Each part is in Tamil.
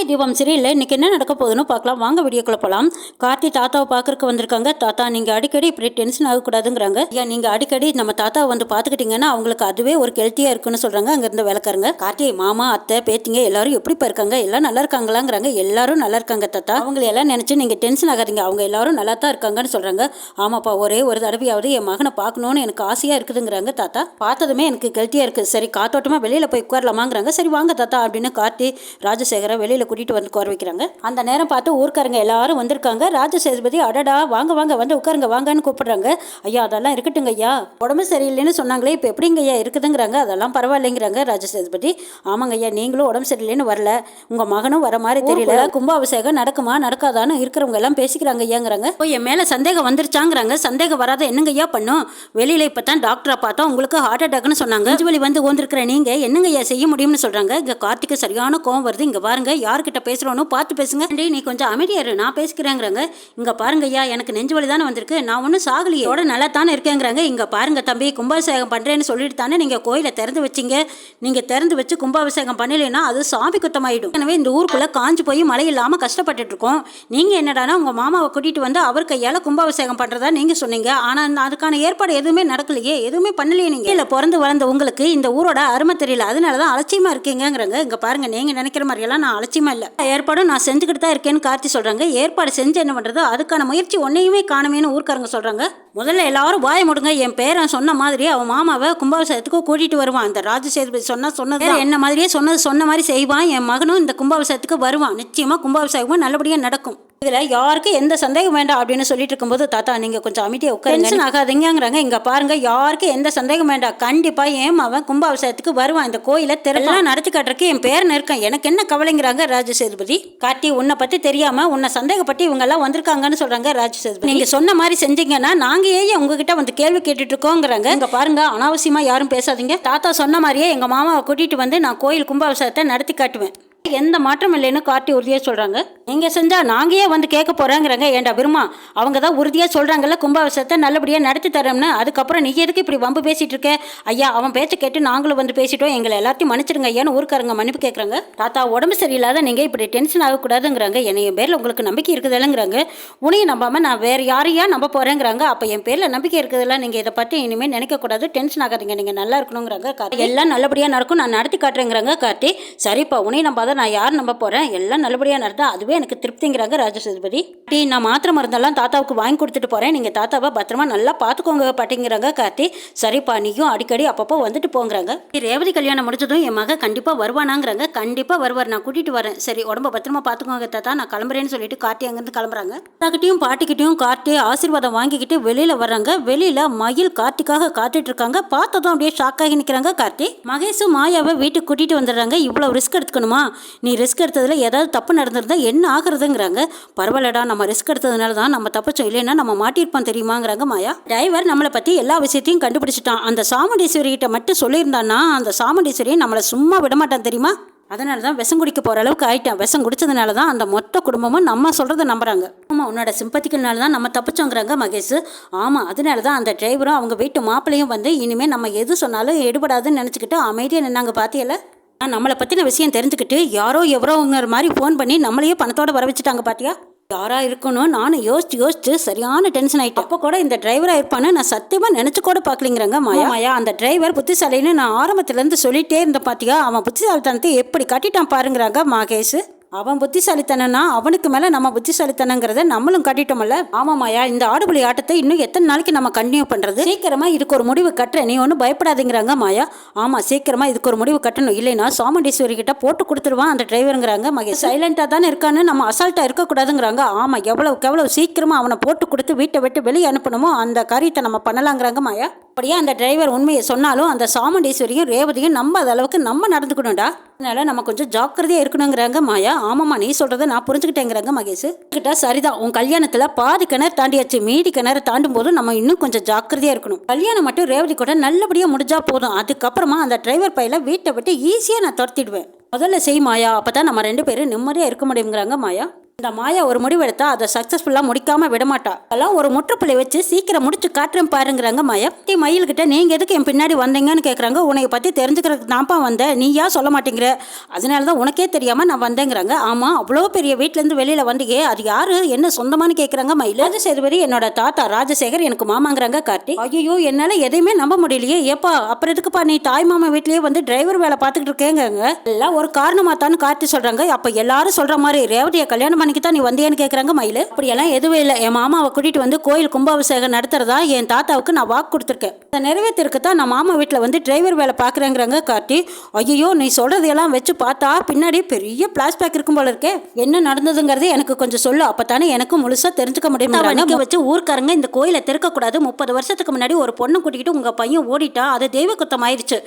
கார்த்திகை தீபம் சரியில்லை இன்னைக்கு என்ன நடக்க போகுதுன்னு பார்க்கலாம். வாங்க வீடியோக்குள்ள போகலாம் கார்த்தி தாத்தாவை பார்க்கறக்கு வந்திருக்காங்க. தாத்தா நீங்கள் அடிக்கடி இப்படி டென்ஷன் ஆகக்கூடாதுங்கிறாங்க. ஐயா நீங்கள் அடிக்கடி நம்ம தாத்தாவை வந்து பார்த்துக்கிட்டீங்கன்னா அவங்களுக்கு அதுவே ஒரு கெல்த்தியாக இருக்குன்னு சொல்கிறாங்க அங்கேருந்து விளக்காருங்க கார்த்தி மாமா அத்தை பேத்திங்க எல்லாரும் எப்படி இருக்காங்க? எல்லாம் நல்லா இருக்காங்களாங்கிறாங்க. எல்லாரும் நல்லா இருக்காங்க தாத்தா. அவங்களை எல்லாம் நினச்சி நீங்கள் டென்ஷன் ஆகாதீங்க. அவங்க எல்லாரும் நல்லா தான் இருக்காங்கன்னு சொல்கிறாங்க ஆமாப்பா ஒரே ஒரு தடவையாவது என் மகனை பார்க்கணுன்னு எனக்கு ஆசையாக இருக்குதுங்கிறாங்க தாத்தா. பார்த்ததுமே எனக்கு கெல்த்தியாக இருக்குது. சரி காத்தோட்டமாக வெளியில் போய் உட்காரலாமாங்கிறாங்க. சரி வாங்க தாத்தா அப்படின்னு கார்த்தி ராஜசேகரை வெளியில் கூட்டிகிட்டு வந்து உட்கார வைக்கிறாங்க. அந்த நேரம் பார்த்து ஊர்க்காரங்க எல்லாரும் வந்திருக்காங்க. ராஜசேதுபதி அடடா வாங்க வாங்க வந்து உட்காருங்க வாங்கன்னு கூப்பிடுறாங்க. ஐயா அதெல்லாம் இருக்கட்டுங்க ஐயா. உடம்பு சரியில்லைன்னு சொன்னாங்களே இப்போ எப்படிங்க ஐயா இருக்குதுங்கிறாங்க. அதெல்லாம் பரவாயில்லைங்கிறாங்க ராஜசேதுபதி ஆமாங்க ஐயா நீங்களும் உடம்பு சரியில்லைன்னு வரல. உங்கள் மகனும் வர மாதிரி தெரியல. கும்பாபிஷேகம் நடக்குமா நடக்காதான்னு இருக்கிறவங்க எல்லாம் பேசிக்கிறாங்க ஐயாங்கிறாங்க. இப்போ என் மேலே சந்தேகம் வந்துருச்சாங்கிறாங்க. சந்தேகம் வராத என்னங்க ஐயா பண்ணும்? வெளியில் இப்போ தான் டாக்டரை பார்த்தோம். உங்களுக்கு ஹார்ட் அட்டாக்னு சொன்னாங்க. நெஞ்சு வலி வந்து ஓந்திருக்கிற நீங்கள் என்னங்க ஐயா செய்ய முடியும்னு சொல்கிறாங்க இங்கே கார்த்திக்கு சரியான கோவம் வருது. இங்கே பாருங்க யார்கிட்ட பேசுகிறோன்னு பார்த்து பேசுங்க. "ஏண்டி, நீ கொஞ்சம் அமைதியாரு நான் பேசிக்கிறேங்கிறாங்க. இங்கே பாருங்க ஐயா எனக்கு நெஞ்சு வலி தானே வந்திருக்கு. நான் ஒன்றும் சாகலியே. இதோட நல்லா தானே இருக்கேங்கிறாங்க. இங்கே பாருங்க தம்பி கும்பாபிஷேகம் பண்ணுறேன்னு சொல்லிட்டு தானே நீங்கள் கோயிலை திறந்து வச்சிங்க. நீங்கள் திறந்து வச்சு கும்பாபிஷேகம் பண்ணலைன்னா அது சாமி குத்தமாயிடும். எனவே இந்த ஊருக்குள்ளே காஞ்சு போய் மழை இல்லாமல் கஷ்டப்பட்டுட்டு இருக்கோம். நீங்கள் என்னடானா உங்கள் மாமாவை கூட்டிகிட்டு வந்து அவர் கையால் கும்பாபிஷேகம் பண்ணுறதா நீங்கள் சொன்னீங்க. ஆனால் அதுக்கான ஏற்பாடு எதுவுமே நடக்கலையே. எதுவுமே பண்ணலையே நீங்கள் இல்லை பிறந்து வளர்ந்த உங்களுக்கு இந்த ஊரோட அருமை தெரியல. அதனால தான் அலட்சியமாக இருக்கீங்கங்கிறாங்க. இங்கே பாருங்கள் நீங்கள் நினைக்கிற மாதிரியெல்லாம் நான் அலட்சியம் அவசியமா இல்லை ஏற்பாடும் நான் செஞ்சுக்கிட்டு தான் இருக்கேன்னு கார்த்தி சொல்கிறாங்க ஏற்பாடு செஞ்சு என்ன பண்ணுறது அதுக்கான முயற்சி ஒன்றையுமே காணுமேனு ஊர்க்காரங்க சொல்கிறாங்க முதல்ல எல்லாரும் வாய முடுங்க. என் பேரன் சொன்ன மாதிரி அவன் மாமாவை கும்பாபிஷேகத்துக்கு கூட்டிகிட்டு வருவான். அந்த ராஜசேதுபதி சொன்னா சொன்னது என்ன மாதிரியே சொன்னது சொன்ன மாதிரி செய்வான். என் மகனும் இந்த கும்பாபிஷேகத்துக்கு வருவான். நிச்சயமாக கும்பாபிஷேகமும் நல்லபடியாக நடக்கும். இதில் யாருக்கும் எந்த சந்தேகம் வேண்டாம் அப்படின்னு சொல்லிட்டு இருக்கும்போது தாத்தா நீங்கள் கொஞ்சம் அமைதியாக உட்காருங்க. டென்ஷன் ஆகாதீங்கிறாங்க இங்கே பாருங்க யாருக்கும் எந்த சந்தேகம் வேண்டாம். கண்டிப்பாக ஏன் அவன் கும்பாபிஷேகத்துக்கு வருவான். இந்த கோயிலை திறலாம் நடத்தி காட்டுறதுக்கு என் பேரன் இருக்கான் எனக்கு என்ன கவலைங்கிறாங்க ராஜசேதுபதி? கார்த்தி உன்னை பற்றி தெரியாம உன்னை சந்தேகப்பட்டு இவங்க எல்லாம் வந்திருக்காங்கன்னு சொல்றாங்க ராஜசேதுபதி. நீங்க சொன்ன மாதிரி செஞ்சீங்கன்னா நாங்க ஏன் உங்ககிட்ட வந்து கேள்வி கேட்டுட்டு இருக்கோங்கிறாங்க இங்க பாருங்க அனாவசியமா யாரும் பேசாதீங்க. தாத்தா சொன்ன மாதிரியே எங்க மாமாவை கூட்டிட்டு வந்து நான் கோயில் கும்பாபிஷேகத்தை நடத்தி காட்டுவேன். எந்த மாற்றம் இல்லைன்னு கார்த்தி உறுதியாக சொல்கிறாங்க நீங்கள் செஞ்சால் நாங்கள் வந்து கேட்க போகிறாங்கிறாங்க ஏண்டா பெருமா அவங்க தான் உறுதியாக சொல்கிறாங்கல்ல கும்பாபிஷேகத்தை நல்லபடியாக நடத்தி தரோம்னு. அதுக்கப்புறம் நீ எதுக்கு இப்படி வம்பு பேசிகிட்டு இருக்க? ஐயா அவன் பேச்சு கேட்டு நாங்களும் வந்து பேசிட்டோம். எங்களை எல்லாத்தையும் மன்னிச்சிடுங்க ஐயான்னு ஊருக்காரங்க மன்னிப்பு கேட்குறாங்க தாத்தா உடம்பு சரியில்லாத நீங்கள் இப்படி டென்ஷன் ஆகக்கூடாதுங்கிறாங்க. என்னை என் பேரில் உங்களுக்கு நம்பிக்கை இருக்குதுல்லங்கிறாங்க. உனையும் நம்பாமல் நான் வேறு யாரையா நம்ப போகிறேங்கிறாங்க அப்போ என் பேரில் நம்பிக்கை இருக்குதுல்ல நீங்கள் இதை பற்றி இனிமேல் நினைக்கக்கூடாது. டென்ஷன் ஆகாதீங்க. நீங்கள் நல்லா இருக்கணுங்கிறாங்க எல்லாம் நல்லபடியாக நடக்கும். நான் நடத்தி காட்டுறேங்கிறாங்க கார்த்தி. சரிப்பா உனையும் நம்பாத நான் யார் நம்ப போகிறேன் எல்லாம் நல்லபடியாக நடந்தா அதுவே எனக்கு திருப்திங்கிறாங்க ராஜசேதுபதி. டீ நான் மாத்திரை மருந்தெல்லாம் தாத்தாவுக்கு வாங்கி கொடுத்துட்டு போகிறேன் நீங்கள் தாத்தாவை பத்திரமா நல்லா பார்த்துக்கோங்க பாட்டிங்கிறாங்க கார்த்தி. சரிப்பா நீயும் அடிக்கடி அப்பப்போ வந்துட்டு போங்கிறாங்க. ரேவதி கல்யாணம் முடிச்சதும் என் மக கண்டிப்பாக வருவானாங்கிறாங்க. கண்டிப்பாக வருவார். நான் கூட்டிகிட்டு வரேன். சரி உடம்ப பத்திரமா பார்த்துக்கோங்க தாத்தா. நான் கிளம்புறேன்னு சொல்லிட்டு கார்த்தி அங்கேருந்து கிளம்புறாங்க. தாக்கிட்டையும் பாட்டிக்கிட்டையும் கார்த்தி ஆசீர்வாதம் வாங்கிக்கிட்டு வெளியில் வர்றாங்க. வெளியில் மயில் கார்த்திக்காக காத்துட்டு இருக்காங்க. பார்த்ததும் அப்படியே ஷாக்காகி நிற்கிறாங்க கார்த்தி. மகேஷும் மாயாவை வீட்டுக்கு கூட்டிகிட்டு வந்துடுறாங்க. இவ்வளோ ரிஸ்க் எடுத்துக்கணுமா? நீ ரிஸ்க் எடுத்ததில் ஏதாவது தப்பு நடந்திருந்தால் என்ன ஆகுறதுங்கிறாங்க. பரவாயில்லடா நம்ம ரிஸ்க் எடுத்ததுனால தான் நம்ம தப்பிச்சோம். இல்லைன்னா நம்ம மாட்டியிருப்போம் தெரியுமாங்கிறாங்க மாயா. டிரைவர் நம்மளை பற்றி எல்லா விஷயத்தையும் கண்டுபிடிச்சிட்டான். அந்த சாமுண்டீஸ்வரி கிட்ட மட்டும் சொல்லியிருந்தான்னா அந்த சாமுண்டீஸ்வரி நம்மளை சும்மா விடமாட்டான் தெரியுமா? அதனால தான் விஷம் குடிக்க போகிற அளவுக்கு ஆயிட்டான். விஷம் குடிச்சதுனால தான் அந்த மொத்த குடும்பமும் நம்ம சொல்கிறத நம்புறாங்க. ஆமாம் உன்னோட சிம்பத்திக்கனால தான் நம்ம தப்பிச்சோங்கிறாங்க மகேஷ். ஆமாம் அதனால தான் அந்த டிரைவரும் அவங்க வீட்டு மாப்பிள்ளையும் வந்து இனிமேல் நம்ம எது சொன்னாலும் எடுபடாதுன்னு நினச்சிக்கிட்டு அமைதியாக நின்னாங்க பார்த்தியல நம்மளை பற்றின விஷயம் தெரிஞ்சுக்கிட்டு யாரோ எவரோங்கிற மாதிரி ஃபோன் பண்ணி நம்மளையே பணத்தோட வர வச்சுட்டாங்க பாத்தியா? யாரா இருக்கணும்? நானும் யோசிச்சு யோசிச்சு சரியான டென்ஷன் ஆயிட்டேன். அப்போ கூட இந்த டிரைவரா இருப்பான்னு நான் சத்தியமா நினைச்சு கூட பார்க்கலிங்கிறாங்க மாயா. மாயா. அந்த டிரைவர் புத்திசாலின்னு நான் ஆரம்பத்துல இருந்து சொல்லிட்டே இருந்த பாத்தியா? அவன் புத்திசாலித்தனத்தை எப்படி கட்டிட்டான் பாருங்கிறாங்க மகேஷ். அவன் புத்திசாலித்தனம்னா அவனுக்கு மேலே நம்ம புத்திசாலித்தனங்கிறத நம்மளும் கட்டிட்டோம்ல. ஆமாமாயா இந்த ஆடுபுலி ஆட்டத்தை இன்னும் எத்தனை நாளைக்கு நம்ம கண்டினியூ பண்ணுறது சீக்கிரமாக இதுக்கு ஒரு முடிவு கட்டுற. நீ ஒன்றும் பயப்படாதீங்கிறாங்க மாயா. ஆமாம் சீக்கிரமாக இதுக்கு ஒரு முடிவு கட்டணும். இல்லைன்னா சாமுண்டீஸ்வரி கிட்ட போட்டு கொடுத்துருவான் அந்த டிரைவருங்கிறாங்க மகேஷ் சைலண்டா தானே இருக்கான்னு நம்ம அசால்ட்டாக இருக்கக்கூடாதுங்கிறாங்க. ஆமாம் எவ்வளோ எவ்வளோ சீக்கிரமாக அவனை போட்டு கொடுத்து வீட்டை விட்டு வெளியே அனுப்பணுமோ அந்த காரியத்தை நம்ம பண்ணலாங்கிறாங்க மாயா. அப்படியே அந்த டிரைவர் உண்மையை சொன்னாலும் அந்த சாமுண்டீஸ்வரியும் ரேவதியும் நம்பாத அளவுக்கு நம்ம நடந்துக்கணும்டா. அதனால நம்ம கொஞ்சம் ஜாக்கிரதையாக இருக்கணுங்கிறாங்க மாயா. ஆமாம்மா நீ சொல்கிறத நான் புரிஞ்சுக்கிட்டேங்கிறாங்க மகேஷ். கிட்ட சரிதான். உன் கல்யாணத்தில் பாதி கிணறு தாண்டியாச்சு. மீதி கிணறு தாண்டும் போது நம்ம இன்னும் கொஞ்சம் ஜாக்கிரதையாக இருக்கணும். கல்யாணம் மட்டும் ரேவதி கூட நல்லபடியாக முடிஞ்சால் போதும். அதுக்கப்புறமா அந்த டிரைவர் பையில வீட்டை விட்டு ஈஸியாக நான் துரத்திடுவேன். முதல்ல செய் மாயா. அப்பதான் நம்ம ரெண்டு பேரும் நிம்மதியாக இருக்க முடியுங்கிறாங்க மாயா. இந்த மாயா ஒரு முடிவெடுத்தா அதை சக்ஸஸ்ஃபுல்லாக முடிக்காமல் விட மாட்டா அதெல்லாம் ஒரு முற்றுப்புள்ளி வச்சு சீக்கிரம் முடிச்சு காட்டுறேன் பாருங்கிறாங்க மாயா. டீ மயில்கிட்ட நீங்கள் எதுக்கு என் பின்னாடி வந்தீங்கன்னு கேட்குறாங்க உன்னை பற்றி தெரிஞ்சுக்கிறதுக்கு தான்ப்பா வந்தேன் நீ ஏன் சொல்ல மாட்டேங்கிற. அதனால தான் உனக்கே தெரியாமல் நான் வந்தேங்கிறாங்க. ஆமாம் அவ்வளோ பெரிய வீட்டிலேருந்து வெளியில் வந்தீங்க. அது யார்? என்ன சொந்தமானு கேட்குறாங்க மயில். சேதுபதி என்னோட தாத்தா ராஜசேகர் எனக்கு மாமாங்கிறாங்க கார்த்தி. ஐயோ என்னால் எதையுமே நம்ப முடியலையே. ஏப்பா அப்புறம் எதுக்குப்பா நீ தாய் மாமா வீட்லேயே வந்து டிரைவர் வேலை பார்த்துக்கிட்டு இருக்கேங்கிறாங்க. எல்லாம் ஒரு காரணமாக தான் கார்த்தி சொல்கிறாங்க அப்போ எல்லாரும் சொல்கிற மாதிரி ரேவதியை கல்யாணம் பண்ணிக்கு தான் நீ வந்தியான்னு கேக்குறாங்க மயில். அப்படியெல்லாம் எதுவும் இல்லை. என் மாமாவை கூட்டிட்டு வந்து கோயில் கும்பாபிஷேகம் நடத்துறதா என் தாத்தாவுக்கு நான் வாக்கு கொடுத்துருக்கேன். அதை நிறைவேற்றிருக்கு தான் நான் மாமா வீட்டில் வந்து டிரைவர் வேலை பார்க்குறேங்கிறாங்க கார்த்தி. ஐயோ நீ சொல்றதையெல்லாம் வச்சு பார்த்தா பின்னாடி பெரிய பிளாஸ்பேக் இருக்கும் போல இருக்கே. என்ன நடந்ததுங்கிறது எனக்கு கொஞ்சம் சொல்லு. அப்பதானே எனக்கு முழுசா தெரிஞ்சுக்க முடியும். நிக்க வச்சு ஊர்க்காரங்க இந்த கோயிலை திறக்கக்கூடாது. முப்பது வருஷத்துக்கு முன்னாடி ஒரு பொண்ணை கூட்டிக்கிட்டு உங்க பையன் ஓடிட்டா அது தெய்வ குத்தம் ஆயிடுச்சு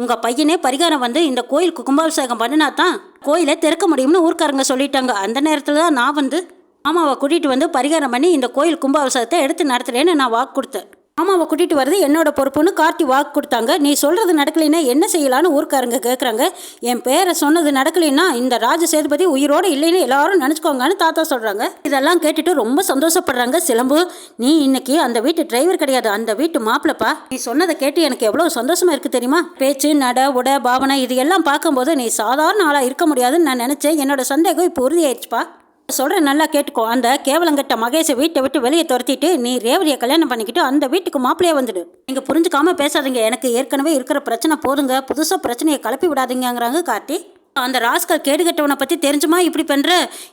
உங்கள் பையனே பரிகாரம் வந்து இந்த கோயிலுக்கு கும்பாபிஷேகம் பண்ணினா தான் கோயிலை திறக்க முடியும்னு ஊர்க்காரங்க சொல்லிட்டாங்க. அந்த நேரத்தில் தான் நான் வந்து மாமாவை கூட்டிகிட்டு வந்து பரிகாரம் பண்ணி இந்த கோயில் கும்பாபிஷேகத்தை எடுத்து நடத்துகிறேன்னு நான் வாக்கு கொடுத்தேன். மாமாவை கூட்டிகிட்டு வர்றது என்னோட பொறுப்புன்னு கார்த்தி வாக்கு கொடுத்தாங்க. நீ சொல்கிறது நடக்கலைன்னா என்ன செய்யலான்னு ஊருக்காரங்க கேட்குறாங்க என் பேரை சொன்னது நடக்கலைன்னா இந்த ராஜ சேதுபதி உயிரோடு இல்லைன்னு எல்லாரும் நினச்சிக்கோங்கன்னு தாத்தா சொல்கிறாங்க இதெல்லாம் கேட்டுட்டு ரொம்ப சந்தோஷப்படுறாங்க சிலம்பு. நீ இன்னைக்கு அந்த வீட்டு டிரைவர் கிடையாது. அந்த வீட்டு மாப்பிளப்பா நீ சொன்னதை கேட்டு எனக்கு எவ்வளோ சந்தோஷமா இருக்கு தெரியுமா? பேச்சு நட உட பாவனை இது எல்லாம் பார்க்கும்போது நீ சாதாரண ஆளாக இருக்க முடியாதுன்னு நான் நினச்சேன். என்னோட சந்தேகம் இப்போ உறுதியாயிடுச்சுப்பா. சொல்கிறேன் நல்லா கேட்டுக்கோ. அந்த கேவலங்கட்ட மகேஷை வீட்டை விட்டு வெளியே துரத்திட்டு நீ ரேவதியை கல்யாணம் பண்ணிக்கிட்டு அந்த வீட்டுக்கு மாப்பிளையே வந்துடு. நீங்கள் புரிஞ்சுக்காம பேசாதீங்க. எனக்கு ஏற்கனவே இருக்கிற பிரச்சனை போதுங்க. புதுசாக பிரச்சனையை கிளப்பி விடாதீங்கங்கிறாங்க கார்த்தி. அந்த ராஸ்கல் கேடுகட்டவனை பற்றி தெரிஞ்சுமா இப்படி பண்ணுற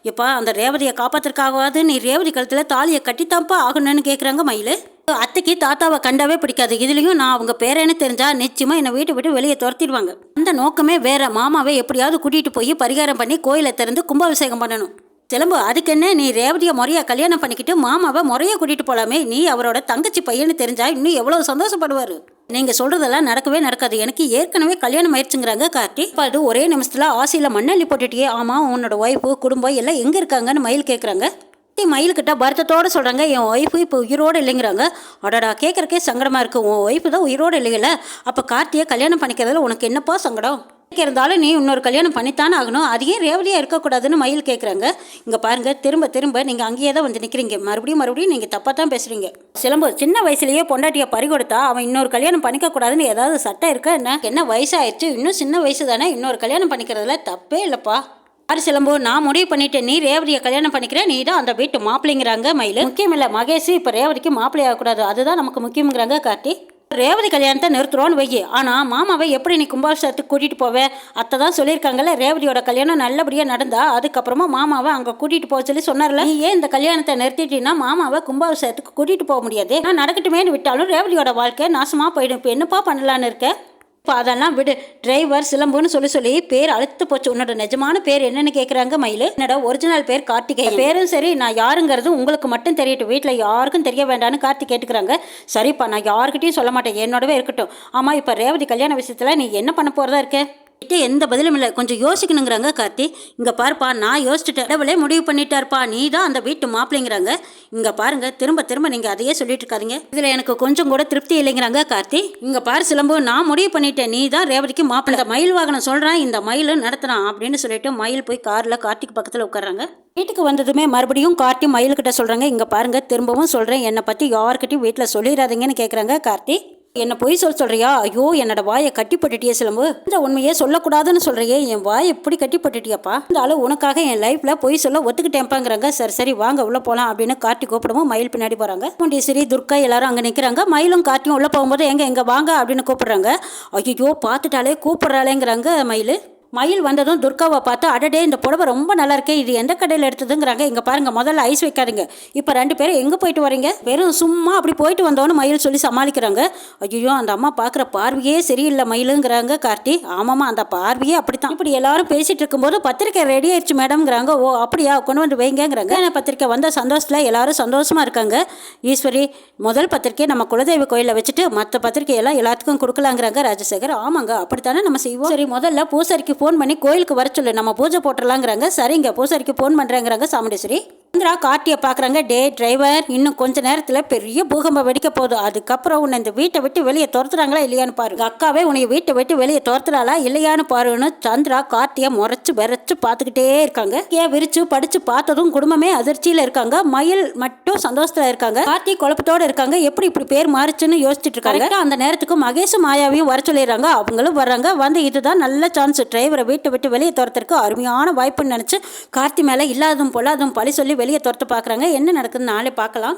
இப்போ அந்த ரேவதியை காப்பாத்துறதுக்காகவாது நீ ரேவதி கழுத்தில் தாலியை கட்டித்தான்ப்பா ஆகணும்னு கேட்குறாங்க மயில். அத்தைக்கு தாத்தாவை கண்டாவே பிடிக்காது. இதுலேயும் நான் அவங்க பேரேன்னு தெரிஞ்சா நிச்சயமாக என்னை வீட்டை விட்டு வெளியே துரத்திடுவாங்க. அந்த நோக்கமே வேற. மாமாவை எப்படியாவது கூட்டிகிட்டு போய் பரிகாரம் பண்ணி கோயிலை திறந்து கும்பாபிஷேகம் பண்ணணும். சிலம்பு அதுக்கு என்ன? நீ ரேவதியை முறையாக கல்யாணம் பண்ணிக்கிட்டு மாமாவை முறையா கூட்டிகிட்டு போகலாமே நீ அவரோட தங்கச்சி பையன்னு தெரிஞ்சா இன்னும் எவ்வளோ சந்தோஷப்படுவார்? நீங்கள் சொல்கிறதெல்லாம் நடக்கவே நடக்காது. எனக்கு ஏற்கனவே கல்யாணம் ஆயிடுச்சுங்கிறாங்க கார்த்தி. இப்போ அது ஒரே நிமிஷத்தில் ஆசையில் மண்ணள்ளி போட்டுட்டியே. ஆமாம் உன்னோட ஒய்ஃபு குடும்பம் எல்லாம் எங்கே இருக்காங்கன்னு மயில் கேக்குறாங்க. மயில்கிட்ட வருத்தத்தோட சொல்கிறாங்க என் ஒய்ஃபு இப்போ உயிரோடு இல்லைங்கிறாங்க. அடடா கேட்குறக்கே சங்கடமாக இருக்குது உன் ஒய்ஃபு தான் உயிரோடு இல்லைங்கள அப்போ கார்த்தியை கல்யாணம் பண்ணிக்கிறதுல உனக்கு என்னப்பா சங்கடம்? இருந்தாலும் நீ இன்னொரு கல்யாணம் பண்ணித்தானே ஆகணும். அதையே ரேவலியாக இருக்கக்கூடாதுன்னு மயில் கேட்குறாங்க இங்கே பாருங்க திரும்ப திரும்ப நீங்கள் அங்கேயே தான் வந்து நிற்கிறீங்க மறுபடியும் மறுபடியும் நீங்கள் தப்பாக தான் பேசுகிறீங்க சிலம்பு சின்ன வயசுலேயே பொண்டாட்டியை பறி கொடுத்தா அவன் இன்னொரு கல்யாணம் பண்ணிக்கக்கூடாதுன்னு ஏதாவது சட்டம் இருக்கா என்ன? என்ன வயசாயிடுச்சு? இன்னும் சின்ன வயசு தானே இன்னொரு கல்யாணம் பண்ணிக்கிறதுல தப்பே இல்லைப்பா. ஆறு சிலம்பு நான் முடிவு பண்ணிட்டேன். நீ ரேவதியை கல்யாணம் பண்ணிக்கிற நீ தான் அந்த வீட்டு மாப்பிள்ளைங்கிறாங்க மயில். முக்கியம் இல்லை மகேஷ் இப்போ ரேவதிக்கு மாப்பிள்ளை ஆகக்கூடாது அதுதான் நமக்கு முக்கியங்கிறாங்க கார்த்தி. ரேவதி கல்யாணத்தை நிறுத்துறோன்னு வை ஆனால் மாமாவை எப்படி நீ கும்பாபிஷேகத்துக்கு கூட்டிகிட்டு போவேன் அத்தை தான் சொல்லியிருக்காங்கல்ல ரேவதியோட கல்யாணம் நல்லபடியாக நடந்தா அதுக்கப்புறமா மாமாவை அங்கே கூட்டிகிட்டு போக சொல்லி சொன்னார்ல. நீ ஏன் இந்த கல்யாணத்தை நிறுத்திட்டீங்கன்னா மாமாவை கும்பாபிஷேகத்துக்கு கூட்டிகிட்டு போக முடியாது. நான் நடக்கட்டுமேனு விட்டாலும் ரேவதியோட வாழ்க்கை நாசமாக போயிடும். இப்போ என்னப்பா பண்ணலான்னு இருக்கேன் இப்போ அதெல்லாம் விடு. டிரைவர் சிலம்புன்னு சொல்லி சொல்லி பேர் அழுத்து போச்சு. உன்னோட நிஜமான பேர் என்னன்னு கேட்குறாங்க மயில். என்னோட ஒரிஜினல் பேர் கார்த்திகை பேரும் சரி நான் யாருங்கிறது உங்களுக்கு மட்டும் தெரியட்டும். வீட்டில் யாருக்கும் தெரிய வேண்டாம்னு கார்த்திக் கேட்டுக்கிறாங்க. சரிப்பா நான் யாருக்கிட்டையும் சொல்ல மாட்டேன். என்னோடவே இருக்கட்டும். ஆமாம் இப்போ ரேவதி கல்யாண விஷயத்தில் நீ என்ன பண்ண போகிறதா இருக்க? கிட்டே எந்த பதிலும் இல்லை. கொஞ்சம் யோசிக்கணுங்கிறாங்க கார்த்தி. இங்கே பாருப்பா நான் யோசிச்சுட்டேன் கடவுளே முடிவு பண்ணிட்டாருப்பா. நீ தான் அந்த வீட்டு மாப்பிள்ளைங்கிறாங்க. இங்கே பாருங்க திரும்ப திரும்ப நீங்கள் அதையே சொல்லிட்டு இருக்காதீங்க. இதில் எனக்கு கொஞ்சம் கூட திருப்தி இல்லைங்கிறாங்க கார்த்தி. இங்கே பாரு சிலம்பு நான் முடிவு பண்ணிட்டேன். நீ தான் ரேவதிக்கு மாப்பிள்ளை. மயில் வாகனம் சொல்கிறேன் இந்த மயில் நடத்துகிறான் அப்படின்னு சொல்லிட்டு மயில் போய் காரில் கார்த்திக் பக்கத்தில் உட்காராங்க வீட்டுக்கு வந்ததுமே மறுபடியும் கார்த்தி மயில்கிட்ட சொல்கிறாங்க இங்கே பாருங்க திரும்பவும் சொல்கிறேன் என்னை பற்றி யார்கிட்டையும் வீட்டில் சொல்லிடாதீங்கன்னு கேட்குறாங்க கார்த்தி. என்ன பொய் சொல்ல சொல்றியா? ஐயோ என்னோட வாயை கட்டி போட்டுட்டியே சிலம்பு. இந்த உண்மையே சொல்லக்கூடாதுன்னு சொல்றியே என் வாயை எப்படி கட்டி போட்டுட்டியாப்பா இந்த உனக்காக என் லைஃப்ல பொய் சொல்ல ஒத்துக்கிட்டேன்ப்பாங்கிறாங்க. சரி சரி வாங்க உள்ள போலாம் அப்படின்னு கார்த்தி கூப்பிடவும் மயில் பின்னாடி போறாங்க. முண்டீஸ்வரி துர்கா எல்லாரும் அங்க நிக்கிறாங்க. மயிலும் கார்த்தியும் உள்ள போகும்போது எங்க எங்க வாங்க அப்படின்னு கூப்பிடுறாங்க. ஐயோ பார்த்துட்டாலே கூப்பிடுறாளேங்கிறாங்க மயில். மயில் வந்ததும் துர்காவை பார்த்து அடடே இந்த புடவை ரொம்ப நல்லா இருக்கே இது எந்த கடையில் எடுத்ததுங்கிறாங்க. இங்கே பாருங்க முதல்ல ஐஸ் வைக்காதுங்க. இப்போ ரெண்டு பேரும் எங்கே போயிட்டு வரீங்க? வெறும் சும்மா அப்படி போயிட்டு வந்தோன்னு மயில் சொல்லி சமாளிக்கிறாங்க. ஐயோ அந்த அம்மா பார்க்குற பார்வையே சரியில்லை மயிலுங்கிறாங்க கார்த்தி. ஆமாம்மா அந்த பார்வையே அப்படித்தான். இப்படி எல்லாரும் பேசிட்டு இருக்கும்போது பத்திரிக்கை ரெடி ஆயிடுச்சு மேடம்ங்கிறாங்க. ஓ அப்படியா? கொண்டு வந்து வைங்கங்கிறாங்க. ஏன்னா பத்திரிக்கை வந்த சந்தோஷத்தில் எல்லாரும் சந்தோஷமா இருக்காங்க. ஈஸ்வரி முதல் பத்திரிக்கை நம்ம குலதெய்வ கோயிலில் வச்சுட்டு மற்ற பத்திரிக்கையெல்லாம் எல்லாத்துக்கும் கொடுக்கலாங்கிறாங்க ராஜசேகர். ஆமாங்க அப்படித்தானே நம்ம செய்வோம். சரி முதல்ல பூசரிக்கு ஃபோன் பண்ணி கோயிலுக்கு வர சொல்லு. நம்ம பூஜை போட்டுடலாங்கிறாங்க சரிங்க பூசாரிக்கு ஃபோன் பண்ணுறேங்கிறாங்க சாமுண்டேஸ்வரி. சந்திரா கார்த்தியை பார்க்குறாங்க. டே டிரைவர் இன்னும் கொஞ்ச நேரத்தில் பெரிய பூகம்பம் வெடிக்க போகுது. அதுக்கப்புறம் உன்னை இந்த வீட்டை விட்டு வெளியே துரத்துறாங்களா இல்லையான்னு பாரு உங்க அக்காவே உன்னை வீட்டை விட்டு வெளியே துரத்துறாளா இல்லையான்னு பாருன்னு சந்திரா கார்த்தியை முறைச்சு விரைச்சு பார்த்துக்கிட்டே இருக்காங்க. ஏன் விரிச்சு படிச்சு பார்த்ததும் குடும்பமே அதிர்ச்சியில் இருக்காங்க. மயில் மட்டும் சந்தோஷத்தில் இருக்காங்க. கார்த்தி குழப்பத்தோட இருக்காங்க. எப்படி இப்படி பேர் மாறுச்சுன்னு யோசிச்சுட்டு இருக்காங்க. அந்த நேரத்துக்கு மகேஷும் மாயாவையும் வர சொல்லிடுறாங்க. அவங்களும் வர்றாங்க. வந்து இதுதான் நல்ல சான்ஸ் டிரைவரை வீட்டை விட்டு வெளியே துரத்துறதுக்கு அருமையான வாய்ப்புன்னு நினச்சி கார்த்தி மேலே இல்லாததும் பொல்லாததும் பழி சொல்லி வெளியே துரத்து பார்க்குறாங்க என்ன நடக்குதுன்னு நாளே பார்க்கலாம்.